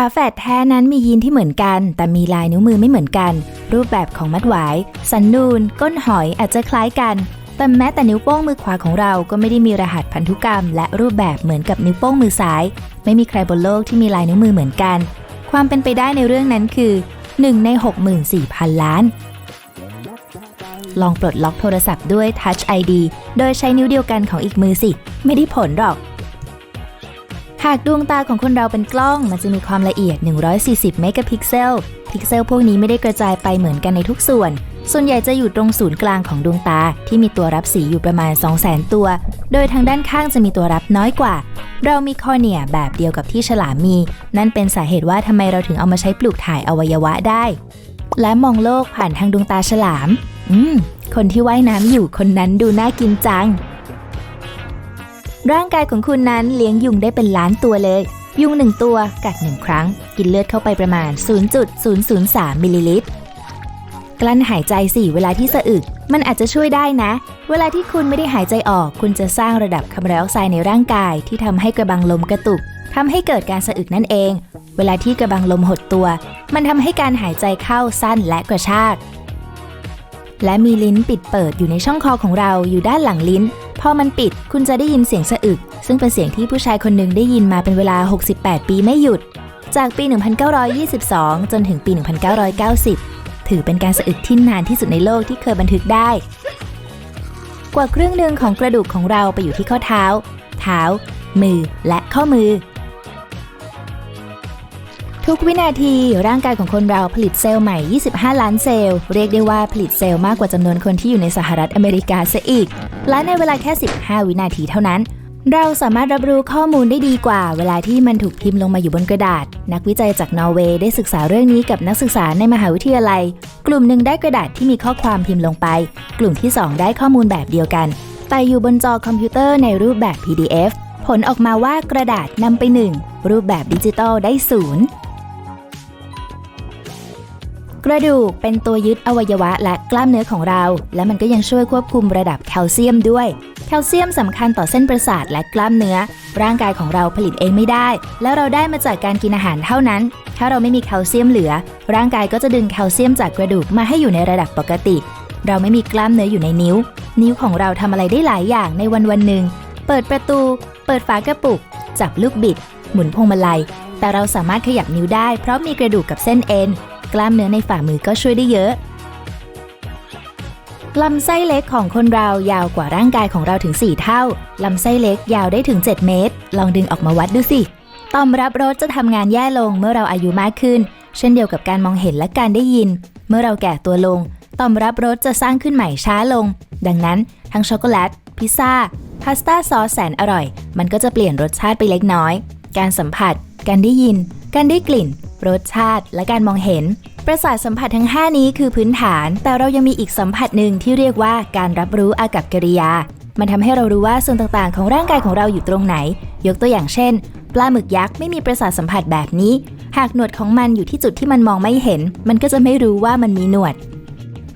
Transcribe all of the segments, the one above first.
ฝาแฝดแท้นั้นมียีนที่เหมือนกัน แต่มีลายนิ้วมือไม่เหมือนกัน รูปแบบของมัดหวาย สันนูน ก้นหอยอาจจะคล้ายกัน แต่แม้แต่นิ้วโป้งมือขวาของเราก็ไม่ได้มีรหัสพันธุกรรม และรูปแบบเหมือนกับนิ้วโป้งมือซ้าย ไม่มีใครบนโลกที่มีลายนิ้วมือเหมือนกัน ความเป็นไปได้ในเรื่องนั้นคือ 1 ใน 64,000 ล้าน ลองปลดล็อกโทรศัพท์ด้วย Touch ID โดยใช้นิ้วเดียวกันของอีกมือสิ ไม่ได้ผลหรอก หากดวงตาของคนเราเป็นกล้องมันจะมีความละเอียด 140 เมกะพิกเซล พิกเซลพวกนี้ไม่ได้กระจายไปเหมือนกันในทุกส่วน ส่วนใหญ่จะอยู่ตรงศูนย์กลางของดวงตาที่มีตัวรับสีอยู่ประมาณ 200,000 ตัว โดยทางด้านข้างจะมีตัวรับน้อยกว่า เรามีคอเนียแบบเดียวกับที่ฉลามมี นั่นเป็นสาเหตุว่าทำไมเราถึงเอามาใช้ปลูกถ่ายอวัยวะได้ และมองโลกผ่านทางดวงตาฉลาม อืม คนที่ว่ายน้ำอยู่คนนั้นดูน่ากินจัง ร่างกายของคุณนั้นเลี้ยงยุงได้เป็นล้านตัวเลย ยุงหนึ่งตัวกัดหนึ่งครั้ง กินเลือดเข้าไปประมาณ 0.003 มิลลิลิตร กลั้นหายใจสิเวลาที่สะอึก มันอาจจะช่วยได้นะ เวลาที่คุณไม่ได้หายใจออก คุณจะสร้างระดับคาร์บอนไดออกไซด์ในร่างกายที่ทำให้กระบังลมกระตุกทำให้เกิดการสะอึกนั่นเอง เวลาที่กระบังลมหดตัว มันทำให้การหายใจเข้าสั้นและกระชาก และมีลิ้นปิดเปิดอยู่ในช่องคอของเราอยู่ด้านหลังลิ้น อมันปิด คุณจะได้ยินเสียงสะอึก ซึ่งเป็นเสียงที่ผู้ชายคนหนึ่งได้ยินมาเป็นเวลา 68 ปีไม่หยุด จากปี 1922 จนถึงปี 1990 ถือเป็นการสะอึกที่นานที่สุดในโลกที่เคยบันทึกได้ กว่าครึ่งหนึ่งของกระดูกของเราไปอยู่ที่ข้อเท้า เท้า มือและข้อมือ ทุกวินาทีร่างกายของคนเราผลิตเซลล์ใหม่ 25 ล้านเซลล์ เรียกได้ว่าผลิตเซลล์มากกว่าจำนวนคนที่อยู่ในสหรัฐอเมริกาซะอีก และในเวลาแค่ 15 วินาทีเท่านั้น เราสามารถรับรู้ข้อมูลได้ดีกว่า เวลาที่มันถูกพิมพ์ลงมาอยู่บนกระดาษ นักวิจัยจากนอร์เวย์ได้ศึกษาเรื่องนี้กับนักศึกษาในมหาวิทยาลัย กลุ่มหนึ่งได้กระดาษที่มีข้อความพิมพ์ลงไป กลุ่มที่ 2 ได้ข้อมูลแบบเดียวกัน แต่อยู่บนจอคอมพิวเตอร์ในรูปแบบ PDF ผลออกมาว่ากระดาษนำไป 1 รูปแบบดิจิตอลได้ศ กระดูกเป็นตัวยึดอวัยวะและกล้ามเนื้อของเรา และมันก็ยังช่วยควบคุมระดับแคลเซียมด้วย แคลเซียมสำคัญต่อเส้นประสาทและกล้ามเนื้อ ร่างกายของเราผลิตเองไม่ได้ แล้วเราได้มาจากการกินอาหารเท่านั้น ถ้าเราไม่มีแคลเซียมเหลือ ร่างกายก็จะดึงแคลเซียมจากกระดูกมาให้อยู่ในระดับปกติ เราไม่มีกล้ามเนื้ออยู่ในนิ้ว นิ้วของเราทำอะไรได้หลายอย่างในวันวันหนึ่งเปิดประตู เปิดฝากระปุก จับลูกบิด หมุนพวงมาลัยแต่เราสามารถขยับนิ้วได้เพราะมีกระดูกกับเส้นเอ็น กล้ามเนื้อในฝ่ามือก็ช่วยได้เยอะลำไส้เล็กของคนเรายาวกว่าร่างกายของเราถึง 4 เท่า ลำไส้เล็กยาวได้ถึง 7 เมตร ลองดึงออกมาวัดดูสิ ต่อมรับรสจะทำงานแย่ลงเมื่อเราอายุมากขึ้น เช่นเดียวกับการมองเห็นและการได้ยิน เมื่อเราแก่ตัวลง ต่อมรับรสจะสร้างขึ้นใหม่ช้าลง ดังนั้น ทั้งช็อกโกแลต พิซซ่า พาสต้าซอสแสนอร่อย มันก็จะเปลี่ยนรสชาติไปเล็กน้อย การสัมผัส การได้ยิน การได้กลิ่น รสชาติ และการมองเห็น ประสาทสัมผัสทั้ง 5 นี้คือพื้นฐาน แต่เรายังมีอีกสัมผัสหนึ่งที่เรียกว่าการรับรู้อากับกิริยา มันทำให้เรารู้ว่าส่วนต่างๆ ของร่างกายของเราอยู่ตรงไหน ยกตัวอย่างเช่น ปลาหมึกยักษ์ไม่มีประสาทสัมผัสแบบนี้ หากหนวดของมันอยู่ที่จุดที่มันมองไม่เห็น มันก็จะไม่รู้ว่ามันมีหนวด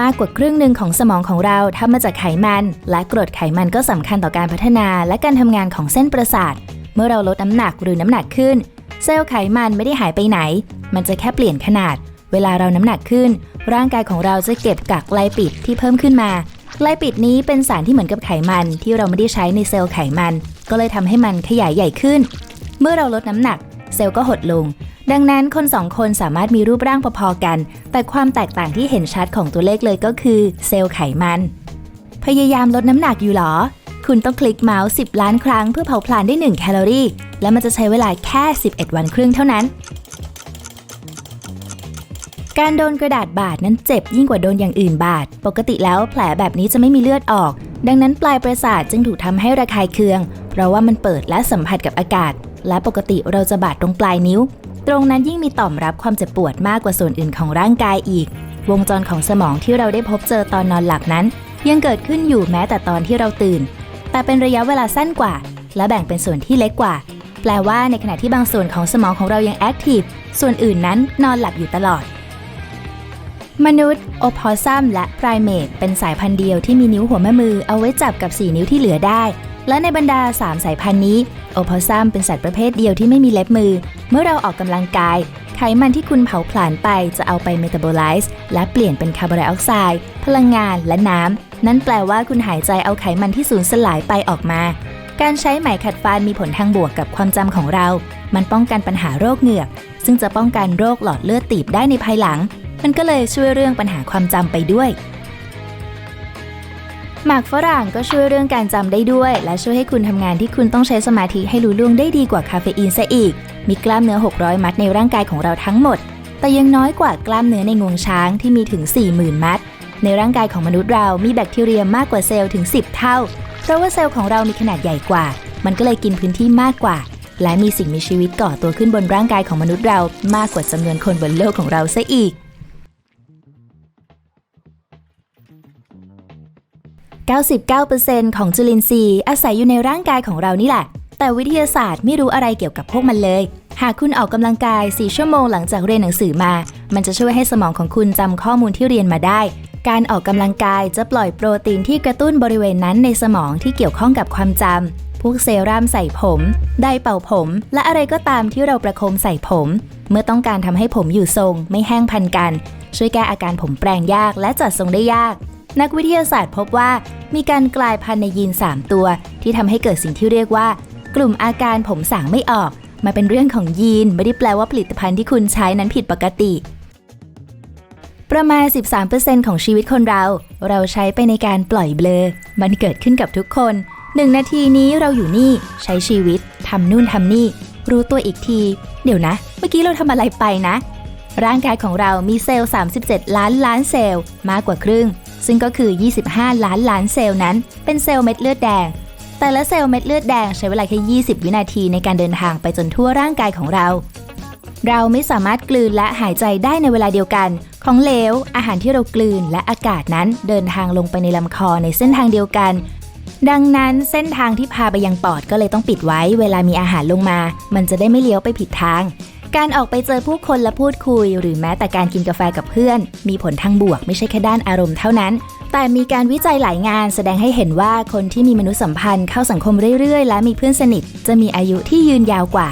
มากกว่าครึ่งหนึ่งของสมองของเราทำมาจากไขมัน และกรดไขมันก็สำคัญต่อการพัฒนาและการทำงานของเส้นประสาท เมื่อเราลดน้ำหนักหรือน้ำหนักขึ้น เซลล์ไขมันไม่ได้หายไปไหน มันจะแค่เปลี่ยนขนาด เวลาเราน้ำหนักขึ้น ร่างกายของเราจะเก็บกักไลปิดที่เพิ่มขึ้นมา ไลปิดนี้เป็นสารที่เหมือนกับไขมันที่เราไม่ได้ใช้ในเซลล์ไขมัน ก็เลยทำให้มันขยายใหญ่ขึ้น เมื่อเราลดน้ำหนัก เซลล์ก็หดลง ดังนั้นคนสองคนสามารถมีรูปร่างพอๆกัน แต่ความแตกต่างที่เห็นชัดของตัวเลขเลยก็คือเซลล์ไขมัน พยายามลดน้ำหนักอยู่หรอ คุณต้องคลิกเมาส์10 ล้านครั้งเพื่อเผาผลาญได้ 1 แคลอรี่ และมันจะใช้เวลาแค่ 11 วันครึ่งเท่านั้น การโดนกระดาษบาดนั้นเจ็บยิ่งกว่าโดนอย่างอื่นบาด ปกติแล้วแผลแบบนี้จะไม่มีเลือดออก ดังนั้นปลายประสาทจึงถูกทำให้ระคายเคือง เพราะว่ามันเปิดและสัมผัสกับอากาศ และปกติเราจะบาดตรงปลายนิ้ว ตรงนั้นยิ่งมีต่อมรับความเจ็บปวดมากกว่าส่วนอื่นของร่างกายอีก วงจรของสมองที่เราได้พบเจอตอนนอนหลับนั้น ยังเกิดขึ้นอยู่แม้แต่ตอนที่เราตื่น แต่เป็นระยะเวลาสั้นกว่า และแบ่งเป็นส่วนที่เล็กกว่า แปลว่าในขณะที่บางส่วนของสมองของเรายังแอคทีฟ ส่วนอื่นนั้นนอนหลับอยู่ตลอด มนุษย์ โอพอซัมและไพรเมตเป็นสายพันธุ์เดียวที่มีนิ้วหัวแม่มือเอาไว้จับกับ 4 นิ้วที่เหลือได้ และในบรรดา 3 สายพันธุ์นี้ โอพอซัมเป็นสัตว์ประเภทเดียวที่ไม่มีเล็บมือ เมื่อเราออกกำลังกาย ไขมันที่คุณเผาผลาญไปจะเอาไปเมตาบอไลซ์และเปลี่ยนเป็นคาร์บอนไดออกไซด์ พลังงานและน้ำนั่นแปลว่าคุณหายใจเอาไขมันที่สูญสลายไปออกมา การใช้ไหมขัดฟันมีผลทางบวกกับความจำของเรา มันป้องกันปัญหาโรคเหงือก ซึ่งจะป้องกันโรคหลอดเลือดตีบได้ในภายหลัง มันก็เลยช่วยเรื่องปัญหาความจำไปด้วย หมากฝรั่งก็ช่วยเรื่องการจำได้ด้วย และช่วยให้คุณทำงานที่คุณต้องใช้สมาธิให้รู้ล่วงได้ดีกว่าคาเฟอีนซะอีก มีกล้ามเนื้อ 600 มัดในร่างกายของเราทั้งหมด แต่ยังน้อยกว่ากล้ามเนื้อในงวงช้างที่มีถึง 40,000 มัด ในร่างกายของมนุษย์เรามีแบคทีเรียมากกว่าเซลล์ถึง 10 เท่า เพราะว่าเซลล์ของเรามีขนาดใหญ่กว่า มันก็เลยกินพื้นที่มากกว่า และมีสิ่งมีชีวิตก่อตัวขึ้นบนร่างกายของมนุษย์เรามากกว่าจำนวนคนบนโลกของเราซะอีก 99%ของจุลินทรีย์อาศัยอยู่ในร่างกายของเรานี่แหละ แต่วิทยาศาสตร์ไม่รู้อะไรเกี่ยวกับพวกมันเลย หากคุณออกกำลังกาย 4 ชั่วโมงหลังจากเรียนหนังสือมา มันจะช่วยให้สมองของคุณจำข้อมูลที่เรียนมาได้ การออกกำลังกายจะปล่อยโปรตีนที่กระตุ้นบริเวณนั้นในสมองที่เกี่ยวข้องกับความจำ พวกเซรั่มใส่ผม ไดร์เป่าผม และอะไรก็ตามที่เราประคมใส่ผม เมื่อต้องการทำให้ผมอยู่ทรง ไม่แห้งพันกัน ช่วยแก้อาการผมแปลงยากและจัดทรงได้ยาก นักวิทยาศาสตร์พบว่า มีการกลายพันธุ์ในยีน 3 ตัว ที่ทำให้เกิดสิ่งที่เรียกว่า กลุ่มอาการผมสางไม่ออกมาเป็นเรื่องของยีนไม่ได้แปลว่าผลิตภัณฑ์ที่คุณใช้นั้นผิดปกติ ประมาณ 13%ของชีวิตคนเรา เราใช้ไปในการปล่อยเบลอ มันเกิดขึ้นกับทุกคนหนึ่งนาทีนี้เราอยู่นี่ใช้ชีวิตทำนู่นทำนี่ รู้ตัวอีกที เดี๋ยวนะ เมื่อกี้เราทำอะไรไปนะ ร่างกายของเรามีเซลล์ 37 ล้านล้านเซลล์ มากกว่าครึ่ง ซึ่งก็คือ 25 ล้านล้านเซลล์นั้น เป็นเซลล์เม็ดเลือดแดง แต่ละเซลล์เม็ดเลือดแดงใช้เวลาแค่ 20 วินาทีในการเดินทางไปจนทั่วร่างกายของเรา เราไม่สามารถกลืนและหายใจได้ในเวลาเดียวกัน ของเหลว อาหารที่เรากลืนและอากาศนั้นเดินทางลงไปในลำคอในเส้นทางเดียวกัน ดังนั้นเส้นทางที่พาไปยังปอดก็เลยต้องปิดไว้ เวลามีอาหารลงมา มันจะได้ไม่เลี้ยวไปผิดทาง การออกไปเจอผู้คนและพูดคุย หรือแม้แต่การกินกาแฟกับเพื่อน มีผลทางบวกไม่ใช่แค่ด้านอารมณ์เท่านั้นแต่มีการวิจัยหลายงานแสดงให้เห็นว่าคนที่มีมนุษยสัมพันธ์เข้าสังคมเรื่อยๆ และมีเพื่อนสนิท จะมีอายุที่ยืนยาวกว่า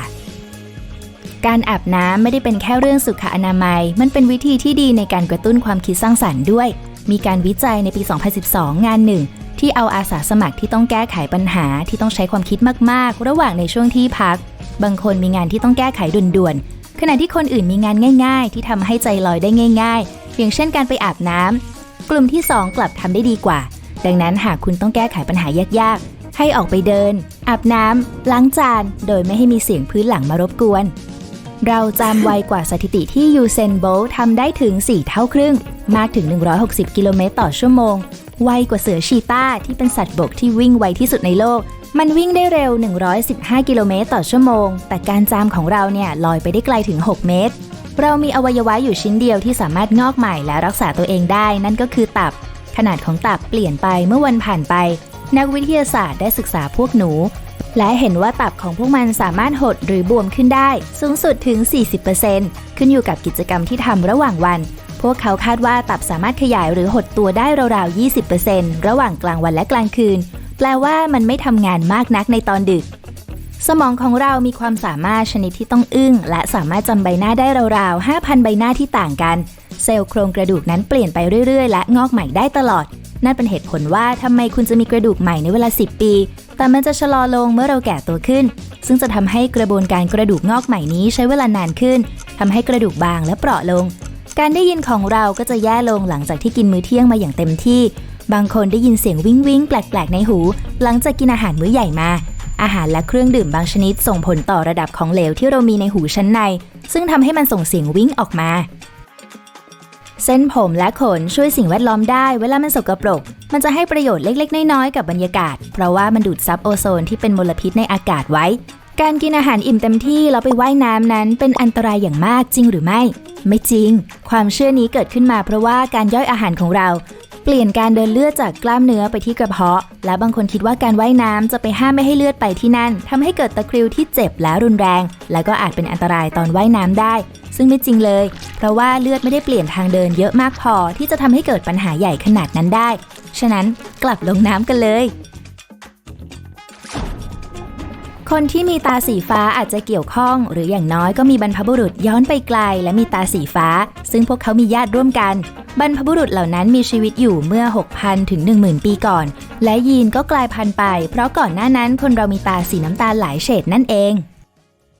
การอาบน้ำไม่ได้เป็นแค่เรื่องสุขอนามัย มันเป็นวิธีที่ดีในการกระตุ้นความคิดสร้างสรรค์ด้วย มีการวิจัยในปี 2012 งานหนึ่ง ที่เอาอาสาสมัครที่ต้องแก้ไขปัญหาที่ต้องใช้ความคิดมากๆ ระหว่างในช่วงที่พัก บางคนมีงานที่ต้องแก้ไขด่วนๆ ขณะที่คนอื่นมีงานง่าย ๆ ที่ทำให้ใจลอยได้ง่าย ๆ อย่างเช่นการไปอาบน้ำกลุ่มที่ 2 กลับทำได้ดีกว่า ดังนั้นหากคุณต้องแก้ไขปัญหายากๆ ให้ออกไปเดิน อาบน้ำล้างจาน โดยไม่ให้มีเสียงพื้นหลังมารบกวน เราจำไวกว่าสถิติที่ยูเซนโบลทำได้ถึง 4 เท่าครึ่ง มากถึง 160 กิโลเมตรต่อชั่วโมง ไวกว่าเสือชีตาที่เป็นสัตว์บกที่วิ่งไวที่สุดในโลก มันวิ่งได้เร็ว 115 กิโลเมตรต่อชั่วโมง แต่การจามของเราเนี่ยลอยไปได้ไกลถึง 6 เมตร เรามีอวัยวะอยู่ชิ้นเดียวที่สามารถงอกใหม่และรักษาตัวเองได้ นั่นก็คือตับ ขนาดของตับเปลี่ยนไปเมื่อวันผ่านไป นักวิทยาศาสตร์ได้ศึกษาพวกหนู และเห็นว่าตับของพวกมันสามารถหดหรือบวมขึ้นได้ สูงสุดถึง 40%ขึ้นอยู่กับกิจกรรมที่ทำระหว่างวัน พวกเขาคาดว่าตับสามารถขยายหรือหดตัวได้ราวๆ 20%ระหว่างกลางวันและกลางคืน แปลว่ามันไม่ทำงานมากนักในตอนดึก สมองของเรามีความสามารถชนิดที่ต้องอึ้ง และสามารถจำใบหน้าได้ราวๆ 5,000 ใบหน้าที่ต่างกัน เซลล์โครงกระดูกนั้นเปลี่ยนไปเรื่อยๆ และงอกใหม่ได้ตลอด นั่นเป็นเหตุผลว่าทำไมคุณจะมีกระดูกใหม่ในเวลา 10 ปี แต่มันจะชะลอลงเมื่อเราแก่ตัวขึ้น ซึ่งจะทำให้กระบวนการกระดูกงอกใหม่นี้ใช้เวลานานขึ้นทำให้กระดูกบางและเปราะลง การได้ยินของเราก็จะแย่ลงหลังจากที่กินมื้อเที่ยงมาอย่างเต็มที่ บางคนได้ยินเสียงวิ้งวิ้งแปลกๆในหู หลังจากกินอาหารมื้อใหญ่มา อาหารและเครื่องดื่มบางชนิดส่งผลต่อระดับของเหลวที่เรามีในหูชั้นใน ซึ่งทำให้มันส่งเสียงวิ้งออกมา เส้นผมและขนช่วยสิ่งแวดล้อมได้เวลามันสกปรก มันจะให้ประโยชน์เล็กๆ น้อยๆ กับบรรยากาศ เพราะว่ามันดูดซับโอโซนที่เป็นมลพิษในอากาศไว้ การกินอาหารอิ่มเต็มที่แล้วไปว่ายน้ำนั้นเป็นอันตรายอย่างมากจริงหรือไม่ ไม่จริง ความเชื่อนี้เกิดขึ้นมาเพราะว่าการย่อยอาหารของเรา เปลี่ยนการเดินเลือดจากกล้ามเนื้อไปที่กระเพาะ และบางคนคิดว่าการว่ายน้ำจะไปห้ามไม่ให้เลือดไปที่นั่นทำให้เกิดตะคริวที่เจ็บและรุนแรง และก็อาจเป็นอันตรายตอนว่ายน้ำได้ ซึ่งไม่จริงเลย เพราะว่าเลือดไม่ได้เปลี่ยนทางเดินเยอะมากพอที่จะทำให้เกิดปัญหาใหญ่ขนาดนั้นได้ ฉะนั้นกลับลงน้ำกันเลยคนที่มีตาสีฟ้าอาจจะเกี่ยวข้อง หรืออย่างน้อยก็มีบรรพบุรุษย้อนไปไกล และมีตาสีฟ้า ซึ่งพวกเขามีญาติร่วมกัน บรรพบุรุษเหล่านั้นมีชีวิตอยู่เมื่อ 6,000 ถึง 10,000 ปีก่อน และยีนก็กลายพันธุ์ไป เพราะก่อนหน้านั้นคนเรามีตาสีน้ำตาลหลายเฉดนั่นเอง